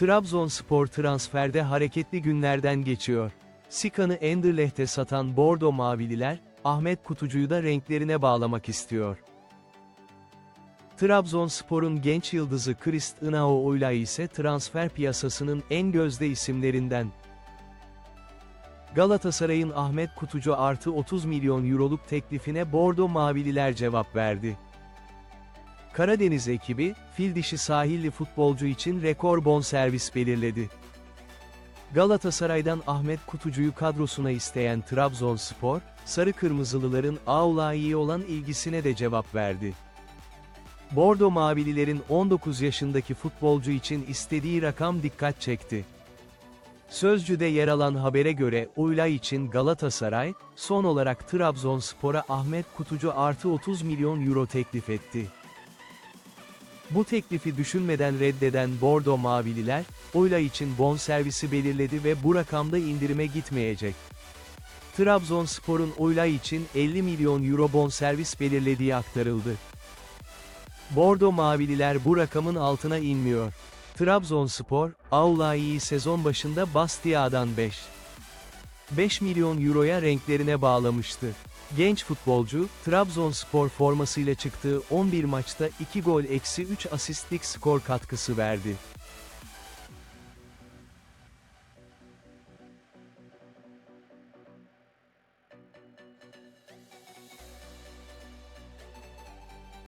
Trabzonspor transferde hareketli günlerden geçiyor. Sikan'ı Enderlecht'e satan Bordo Mavililer, Ahmet Kutucu'yu da renklerine bağlamak istiyor. Trabzonspor'un genç yıldızı Christ Inao ise transfer piyasasının en gözde isimlerinden. Galatasaray'ın Ahmet Kutucu artı 30 milyon euroluk teklifine Bordo Mavililer cevap verdi. Karadeniz ekibi, fil dişi sahilli futbolcu için rekor bonservis belirledi. Galatasaray'dan Ahmet Kutucu'yu kadrosuna isteyen Trabzonspor, Sarı Kırmızılıların Aulai'ye olan ilgisine de cevap verdi. Bordo Mavililerin 19 yaşındaki futbolcu için istediği rakam dikkat çekti. Sözcü'de yer alan habere göre Uylay için Galatasaray, son olarak Trabzonspor'a Ahmet Kutucu artı 30 milyon euro teklif etti. Bu teklifi düşünmeden reddeden Bordo Mavililer, Uylay için bonservisi belirledi ve bu rakamda indirime gitmeyecek. Trabzonspor'un Uylay için 50 milyon euro bonservis belirlediği aktarıldı. Bordo Mavililer bu rakamın altına inmiyor. Trabzonspor, Aulai'yi sezon başında Bastia'dan 5. 5 milyon euroya renklerine bağlamıştı. Genç futbolcu, Trabzonspor formasıyla çıktığı 11 maçta 2 gol eksi 3 asistlik skor katkısı verdi.